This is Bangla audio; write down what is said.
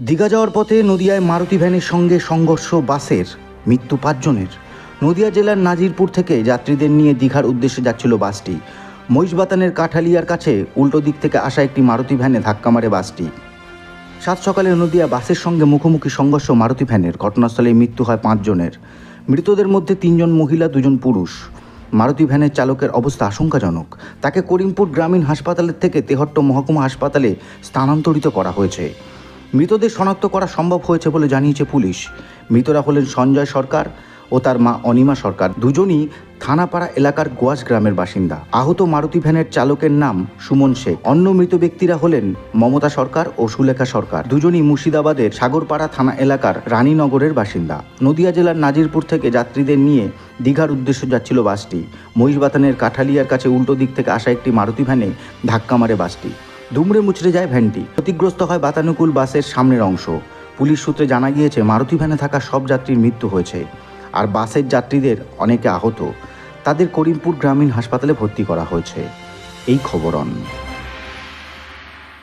দীঘা যাওয়ার পথে নদিয়ায় মারুতি ভ্যানের সঙ্গে সংঘর্ষ বাসের মৃত্যু পাঁচজনের। নদিয়া জেলার নাজিরপুর থেকে যাত্রীদের নিয়ে দীঘার উদ্দেশ্যে যাচ্ছিল বাসটি। মহিষবাতানের কাঠালিয়ার কাছে উল্টো দিক থেকে আসা একটি মারুতি ভ্যানে ধাক্কা মারে বাসটি। সাত সকালে নদিয়া বাসের সঙ্গে মুখোমুখি সংঘর্ষ মারুতি ভ্যানের। ঘটনাস্থলে মৃত্যু হয় পাঁচজনের। মৃতদের মধ্যে তিনজন মহিলা, দুজন পুরুষ। মারুতি ভ্যানের চালকের অবস্থা আশঙ্কাজনক। তাকে করিমপুর গ্রামীণ হাসপাতালের থেকে তেহট্ট মহকুমা হাসপাতালে স্থানান্তরিত করা হয়েছে। মৃতদের শনাক্ত করা সম্ভব হয়েছে বলে জানিয়েছে পুলিশ। মৃতরা হলেন সঞ্জয় সরকার ও তার মা অনিমা সরকার। দুজনই থানাপাড়া এলাকার গোয়াস গ্রামের বাসিন্দা। আহত মারুতি ভ্যানের চালকের নাম সুমন শেখ। অন্য মৃত ব্যক্তিরা হলেন মমতা সরকার ও সুলেখা সরকার। দুজনই মুর্শিদাবাদের সাগরপাড়া থানা এলাকার রানীনগরের বাসিন্দা। নদিয়া জেলার নাজিরপুর থেকে যাত্রীদের নিয়ে দীঘার উদ্দেশ্যে যাচ্ছিল বাসটি। মহিষবাতানের কাঠালিয়ার কাছে উল্টো দিক থেকে আসা একটি মারুতি ভ্যানে ধাক্কা মারে বাসটি। দুমড়ে মুচড়ে যায় ভ্যানটি। ক্ষতিগ্রস্ত হয় বাতানুকূল বাসের সামনের অংশ। পুলিশ সূত্রে জানা গিয়েছে, মারুতি ভ্যানে থাকা সব যাত্রীর মৃত্যু হয়েছে। আর বাসের যাত্রীদের অনেকে আহত। তাদের করিমপুর গ্রামীণ হাসপাতালে ভর্তি করা হয়েছে। এই খবরন